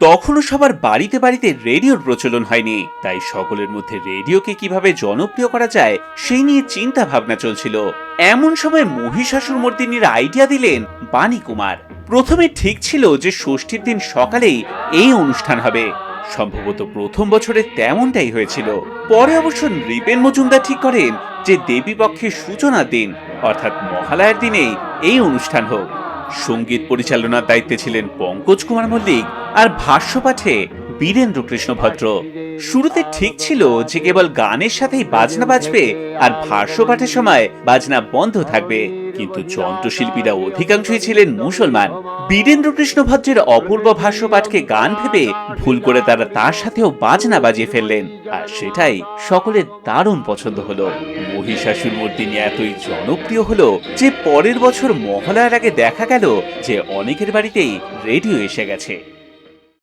তখনও সবার বাড়িতে বাড়িতে রেডিওর প্রচলন হয়নি। তাই সকলের মধ্যে রেডিওকে কীভাবে জনপ্রিয় করা যায়, সেই নিয়ে চিন্তা ভাবনা চলছিল। এমন সময় মহিষাসুর মর্দিনীর আইডিয়া দিলেন বাণী কুমার। প্রথমে ঠিক ছিল যে ষষ্ঠীর দিন সকালেই এই অনুষ্ঠান হবে। সম্ভবত প্রথম বছরে তেমনটাই হয়েছিল। পরে অবশ্য নৃপেন মজুমদার ঠিক করেন যে দেবী পক্ষের সূচনার দিন, অর্থাৎ মহালয়ার দিনেই এই অনুষ্ঠান হোক। সংগীত পরিচালনার দায়িত্বে ছিলেন পঙ্কজ কুমার মল্লিক আর ভাষ্যপাঠে বীরেন্দ্র কৃষ্ণ ভদ্র শুরুতে ঠিক ছিল যে কেবল গানের সাথেই বাজনা বাজবে আর ভাষ্যপাঠের সময় বাজনা বন্ধ থাকবে। কিন্তু যন্ত্রশিল্পীরা অধিকাংশই ছিলেন মুসলমান। বীরেন্দ্র কৃষ্ণ ভদ্রের অপূর্ব ভাষ্যপাঠকে গান ভেবে ভুল করে তারা তার সাথেও বাজনা বাজিয়ে ফেললেন। আর সেটাই সকলের দারুণ পছন্দ হলো। মহিষাসুর মূর্তিনি এতই জনপ্রিয় হলো যে পরের বছর মহালয়ার আগে দেখা গেল যে অনেকের বাড়িতেই রেডিও এসে গেছে।